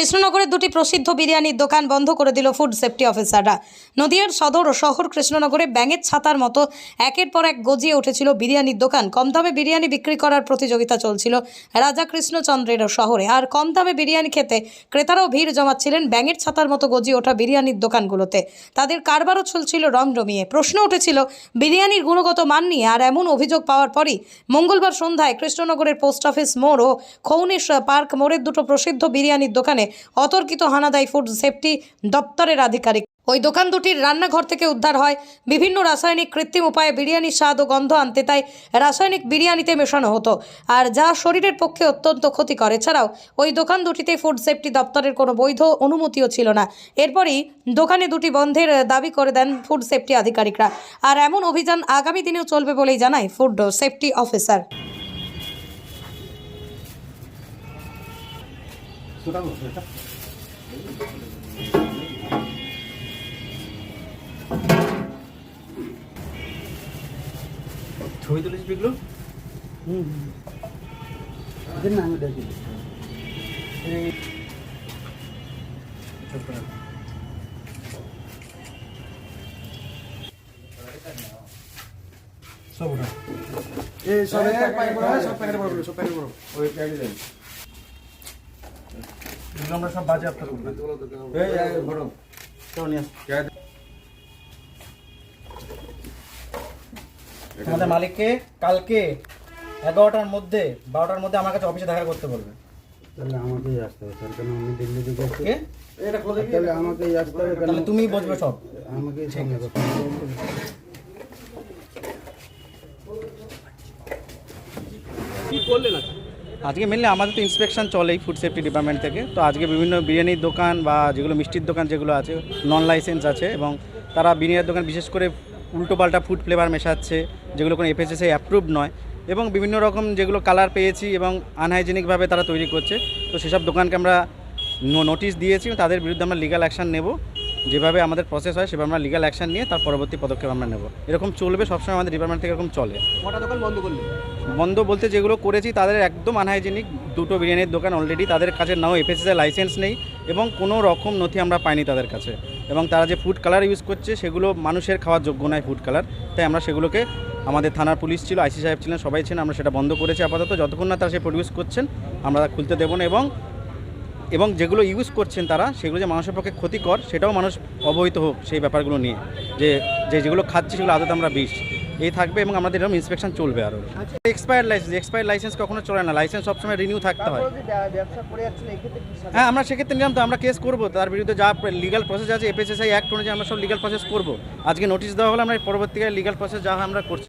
কৃষ্ণনগরের দুটি প্রসিদ্ধ বিরিয়ানির দোকান বন্ধ করে দিল ফুড সেফটি অফিসাররা নদিয়ার সদর ও শহর কৃষ্ণনগরে ব্যাঙের ছাতার মতো একের পর এক গজিয়ে উঠেছিল বিরিয়ানির দোকান। কম দামে বিরিয়ানি বিক্রি করার প্রতিযোগিতা চলছিল রাজা কৃষ্ণচন্দ্রের শহরে। আর কম দামে বিরিয়ানি খেতে ক্রেতারাও ভিড় জমাচ্ছিলেন ব্যাঙের ছাতার মতো গজিয়ে ওঠা বিরিয়ানির দোকানগুলোতে। তাদের কারবারও চলছিল রমরমিয়ে প্রশ্ন উঠেছিল, বিরিয়ানির গুণগত মান নিয়ে আর এমন অভিযোগ পাওয়ার পরই মঙ্গলবার সন্ধ্যায় কৃষ্ণনগরের পোস্ট অফিস মোড় ও খৌনিশ পার্ক মোড়ের দুটো প্রসিদ্ধ বিরিয়ানির দোকানে অতর্কিত হানাদাই ফুড সেফটি দপ্তরের আধিকারিক। ওই দোকান দুটির রান্নাঘর থেকে উদ্ধার হয়। বিভিন্ন রাসায়নিক কৃত্রিম উপায়ে বিরিয়ানির স্বাদ ও গন্ধ আনতে তাই রাসায়নিক বিরিয়ানিতে মেশানো হতো। আর যা শরীরের পক্ষে অত্যন্ত ক্ষতিকর। এছাড়াও ওই দোকান দুটিতে ফুড সেফটি দপ্তরের কোনো বৈধ অনুমতিও ছিল না। এরপরই দোকানে দুটি বন্ধের দাবি করে দেন ফুড সেফটি আধিকারিকরা। আর এমন অভিযান আগামী দিনেও চলবে বলেই জানায় ফুড সেফটি অফিসার। ছবি তুলেছিস পিকলু হুম দিন না আমি দেখি সব ওটা এই সব প্যাকেট প্যাকেট সব প্যাকেট বড় সব প্যাকেট বড় ওই প্যাকেট এগুলো আমরা সব বাজে আপনার এই এই বড় তো নিয়ে আমাদের মালিককে কালকে এগারোটার মধ্যে বারোটার মধ্যে আমার কাছে অফিসে দেখা করতে বলবে। তাহলে আমাকেই আসতে হবে স্যার আমি দিল্লি থেকে এসেছি। কে? এটা খোলে কি তাহলে আমাকেই আসতে হবে তাহলে তুমিই বসবে সব। আমাকেই সামনে করতে হবে। আজকে মেনলি আমাদের তো ইন্সপেকশন চলেই ফুড সেফটি ডিপার্টমেন্ট থেকে। তো আজকে বিভিন্ন বিরিয়ানির দোকান বা যেগুলো মিষ্টির দোকান যেগুলো আছে নন লাইসেন্স আছে এবং তারা বিরিয়ানির দোকান বিশেষ করে উল্টোপাল্টা ফুড ফ্লেভার মেশাচ্ছে, যেগুলো কোনো এফএসএসএ অ্যাপ্রুভ নয় এবং বিভিন্ন রকম যেগুলো কালার পেয়েছি এবং আনহাইজেনিকভাবে তারা তৈরি করছে। তো সেসব দোকানকে আমরা নোটিশ দিয়েছি, তাদের বিরুদ্ধে আমরা লিগাল অ্যাকশন নেব। যেভাবে আমাদের প্রসেস হয় সেভাবে আমরা লিগাল অ্যাকশন নিয়ে তার পরবর্তী পদক্ষেপ আমরা নেব। এরকম চলবে সবসময় আমাদের ডিপার্টমেন্ট থেকে এরকম চলে। কটা দোকান বন্ধ করলি? বন্ধ বলতে যেগুলো করেছি তাদের একদম আনহাইজেনিক দুটো বিরিয়ানির দোকান অলরেডি তাদের কাছে নাও এফএসএসআই লাইসেন্স নেই এবং কোনো রকম নথি আমরা পাইনি তাদের কাছে। এবং তারা যে ফুড কালার ইউজ করছে সেগুলো মানুষের খাওয়ার যোগ্য নয় ফুড কালার তাই আমরা সেগুলোকে আমাদের থানার পুলিশ ছিল আইসি সাহেব ছিলেন সবাই ছিলেন আমরা সেটা বন্ধ করেছি আপাতত। যতক্ষণ না তারা সে প্রডিউস করছেন আমরা খুলতে দেবো না এবং এবং যেগুলো ইউজ করছেন তারা সেগুলো যে মানুষের পক্ষে ক্ষতিকর সেটাও মানুষ অবহিত হোক সেই ব্যাপারগুলো নিয়ে। যে যে যেগুলো খাচ্ছি সেগুলো আদতে আমরা বিষ। এই থাকবে এবং আমাদের এরকম ইন্সপেকশন চলবে আরও এক্সপায়ার লাইসেন্স এক্সপায়ার্ড লাইসেন্স কখনো চলে না। লাইসেন্স সবসময় রিনিউ থাকতে হয়। হ্যাঁ আমরা সেক্ষেত্রে নিলাম তো আমরা কেস করব। তার বিরুদ্ধে যা লিগাল প্রসেস আছে এফএসএসআই অ্যাক্ট অনুযায়ী আমরা সব লিগাল প্রসেস করব। আজকে নোটিশ দেওয়া হলে আমরা পরবর্তীকালে লিগাল প্রসেস যা আমরা করছি।